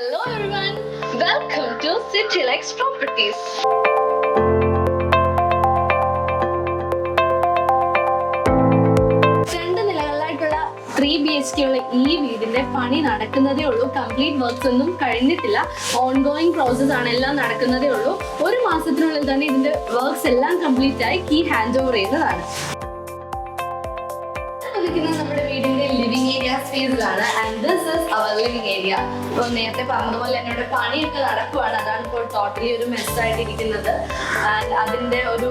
Hello everyone, welcome to Citylex Properties. Three B H K ഉള്ള ഈ വീടിന്റെ പണി നടക്കുന്നതേ ഉള്ളൂ. കംപ്ലീറ്റ് വർക്ക്സ് ഒന്നും കഴിഞ്ഞിട്ടില്ല. ഓൺഗോയിങ് പ്രോസസ് ആണ് എല്ലാം നടക്കുന്നതേ ഉള്ളൂ. ഒരു മാസത്തിനുള്ളിൽ തന്നെ ഇതിന്റെ വർക്ക്സ് എല്ലാം കംപ്ലീറ്റ് ആയി. കീ ഹാൻഡ് ഓവർ നിൽക്കുന്നത് നമ്മുടെ വീടിന്റെ area സ്പേസിലാണ് and this is our living area അപ്പൊ നേരത്തെ പറഞ്ഞതുപോലെ എന്നോട് പണിയൊക്കെ നടക്കുവാണ്. അതാണ് ഇപ്പോൾ ടോട്ടലി ഒരു മെസ്സായിട്ടിരിക്കുന്നത് ആൻഡ് അതിന്റെ ഒരു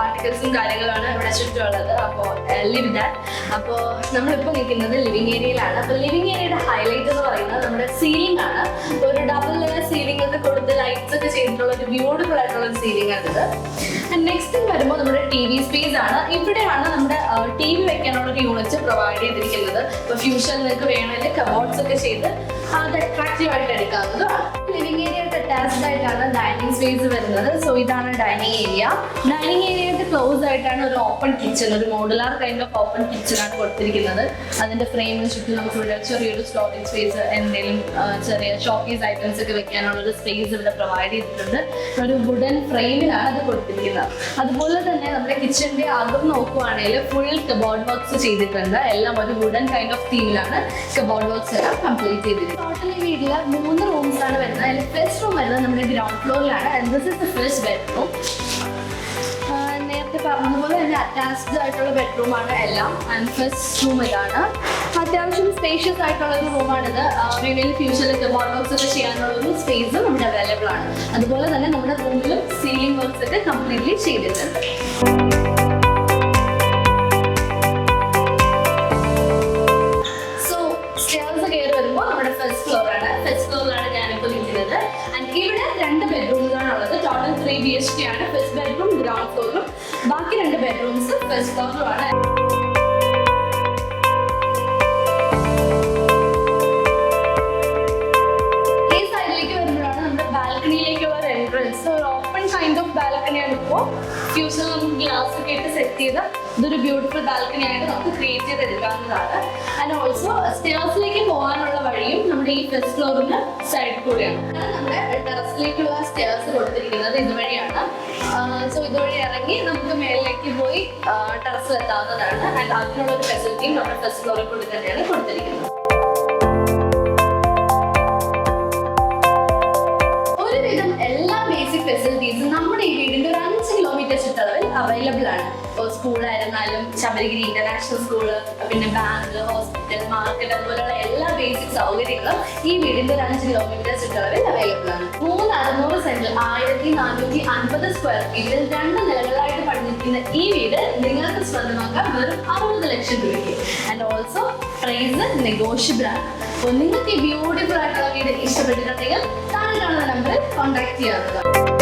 ആർട്ടിക്കിൾസും കാര്യങ്ങളാണ് ഇവിടെ ചുറ്റുമുള്ളത്. അപ്പോ ലിവ് ദാറ്റ് അപ്പോൾ നമ്മളിപ്പോൾ നിൽക്കുന്നത് ലിവിംഗ് ഏരിയയിലാണ് അപ്പോൾ ലിവിംഗ് ഏരിയയുടെ ഹൈലൈറ്റ് എന്ന് പറയുന്നത് നമ്മുടെ സീലിംഗ് ആണ്. ഒരു ഡബിൾ ലെയർ സീലിംഗ് ഒക്കെ കൊടുത്ത് ലൈറ്റ്സ് ഒക്കെ ചെയ്തിട്ടുള്ള ഒരു ബ്യൂട്ടിഫുൾ സീലിംഗ് ആണ് ഇത് നെക്സ്റ്റ് വരുമ്പോൾ നമ്മുടെ ടി വി സ്പേസ് ആണ്. ഇവിടെയാണ് നമ്മുടെ ടി വി വെക്കാനുള്ള ഒരു യൂണിറ്റ് പ്രൊവൈഡ് ചെയ്തിരിക്കുന്നത്. ഇപ്പൊ ഫ്യൂഷൻ നിങ്ങൾക്ക് വേണമെങ്കിൽ കബോർഡ്സ് ഒക്കെ ചെയ്ത് അത് അട്രാക്റ്റീവ് ആയിട്ട് എടുക്കാവുന്നതാണ് ലിവിംഗ് ഏരിയ അറ്റാച്ച്ഡ് ആയിട്ടാണ് ഡൈനിങ് സ്പേസ് വരുന്നത്. സോ ഇതാണ് ഡൈനിങ് ഏരിയ ഡൈനിങ് ഏരിയയുടെ ക്ലോസ് ആയിട്ടാണ് ഒരു ഓപ്പൺ കിച്ചൺ ഒരു modular kind of open kitchen ആണ് കൊടുത്തിരിക്കുന്നത്. അതിന്റെ ഫ്രെയിമിന് ചുറ്റും നമുക്ക് ഇവിടെ ചെറിയൊരു സ്റ്റോറേജ് സ്പേസ് എന്തെങ്കിലും ചെറിയ ഷോപ്പീസ് ഐറ്റംസ് ഒക്കെ വെക്കാനുള്ള ഒരു സ്പേസ് ഇവിടെ പ്രൊവൈഡ് ചെയ്തിട്ടുണ്ട്. ഒരു വുഡൻ ഫ്രെയിമിലാണ് അത് കൊടുത്തിരിക്കുന്നത്. അതുപോലെ തന്നെ നമ്മുടെ കിച്ചണിന്റെ അകം നോക്കുവാണെങ്കിൽ ഫുൾ കബോർഡ് വർക്ക്സ് ചെയ്തിട്ടുണ്ട്. എല്ലാം ഒരു വുഡൻ കൈൻഡ് ഓഫ് തീമിലാണ് കബോർഡ് വർക്ക്സ് എല്ലാം കംപ്ലീറ്റ് ചെയ്തിരിക്കുന്നത്. ഈ വീട്ടിൽ മൂന്ന് റൂംസ് ആണ് വരുന്നത്. അതിൽ ഫസ്റ്റ് റൂം വരുന്നത് നമ്മുടെ ground ഫ്ലോറിലാണ് this is the first bedroom പറഞ്ഞതുപോലെ തന്നെ അറ്റാച്ച്ഡ് ആയിട്ടുള്ള ബെഡ്റൂമാണ് എല്ലാം. ആൻഡ് ഫസ്റ്റ് റൂം ഇതാണ്. അത്യാവശ്യം സ്പേഷ്യസ് ആയിട്ടുള്ള ഒരു റൂമാണിത് വീടിൽ ഫ്യൂച്ചറിൽ വർക്ക്സ് ഒക്കെ ചെയ്യാനുള്ള ഒരു സ്പേസ് നമ്മുടെ അവൈലബിൾ ആണ്. അതുപോലെ തന്നെ നമ്മുടെ റൂമിലും സീലിംഗ് വർക്ക്സ് ഒക്കെ കംപ്ലീറ്റ്ലി ചെയ്തിട്ടുണ്ട്. ഇവിടെ രണ്ട് ബെഡ്റൂമുകളാണ് ഉള്ളത്. Total three B H K ആണ്. ഫസ്റ്റ് ബെഡ്റൂം ഗ്രൗണ്ട് ഫ്ലോറും ബാക്കി രണ്ട് ബെഡ്റൂംസ് ഫസ്റ്റ് ഫ്ലോറിലും ആണ്. ഈ സൈഡിലേക്ക് വരുമ്പോഴാണ് നമ്മുടെ ബാൽക്കണിയിലേക്കുള്ള എൻട്രൻസ് ഒരു ആണ് ബാൽക്കണിയാണ് ഇപ്പോൾ ഫ്യൂസിൽ നമുക്ക് ഗ്ലാസ് ഒക്കെ ഇട്ട് സെറ്റ് ചെയ്ത് ഇതൊരു ബ്യൂട്ടിഫുൾ ബാൽക്കണി ആയിട്ട് നമുക്ക് ക്രിയേറ്റ് ചെയ്ത് എടുക്കാവുന്നതാണ് ആൻഡ് ഓൾസോ സ്റ്റേഴ്സിലേക്ക് പോകാനുള്ള വഴിയും നമ്മുടെ ഈ ഫസ്റ്റ് ഫ്ലോറിന് സൈഡ് കൂടെയാണ്. നമ്മുടെ ടെറസിലേക്കുള്ള സ്റ്റേഴ്സ് കൊടുത്തിരിക്കുന്നത് ഇതുവഴിയാണ്. സോ ഇതുവഴി ഇറങ്ങി നമുക്ക് മേളിലേക്ക് പോയി ടെറസിൽ എത്താവുന്നതാണ്. ആൻഡ് അതിനുള്ള ഒരു ഫെസിലിറ്റിയും നമ്മുടെ ഫസ്റ്റ് ഫ്ലോറിൽ കൂടി തന്നെയാണ് കൊടുത്തിരിക്കുന്നത്. ഫെസിലിറ്റീസും നമ്മുടെ ഈ വീടിന്റെ ഒരു അഞ്ച് കിലോമീറ്റർ ചുറ്റളവിൽ അവൈലബിൾ ആണ്. ഇപ്പോൾ സ്കൂളായിരുന്നാലും ശബരിഗിരി ഇന്റർനാഷണൽ സ്കൂൾ പിന്നെ ബാങ്ക് ഹോസ്പിറ്റൽ മാർക്കറ്റ് അതുപോലെയുള്ള എല്ലാ ബേസിക് സൗകര്യങ്ങളും ഈ വീടിന്റെ ഒരു അഞ്ച് കിലോമീറ്റർ ചുറ്റളവിൽ അവൈലബിൾ ആണ്. മൂന്ന് അറുന്നൂറ് സെന്റിൽ ആയിരത്തി നാനൂറ്റി അൻപത് സ്ക്വയർ ഫീറ്റിൽ രണ്ട് നിലകളായിട്ട് പഠിപ്പിക്കുന്ന ഈ വീട് നിങ്ങൾക്ക് സ്വന്തമാക്കാൻ വെറും അറുപത് ലക്ഷം രൂപയ്ക്ക്. ആൻഡ് ഓൾസോ പ്രൈസ് നെഗോഷ്യബിൾ ആണ്. അപ്പോൾ നിങ്ങൾക്ക് ഈ ബ്യൂട്ടിഫുൾ ആയിട്ടുള്ള വീട് ഇഷ്ടപ്പെട്ടിട്ടുണ്ടെങ്കിൽ താഴെ കാണുന്ന നമ്പറിൽ കോൺടാക്ട് ചെയ്യാവുന്നതാണ്.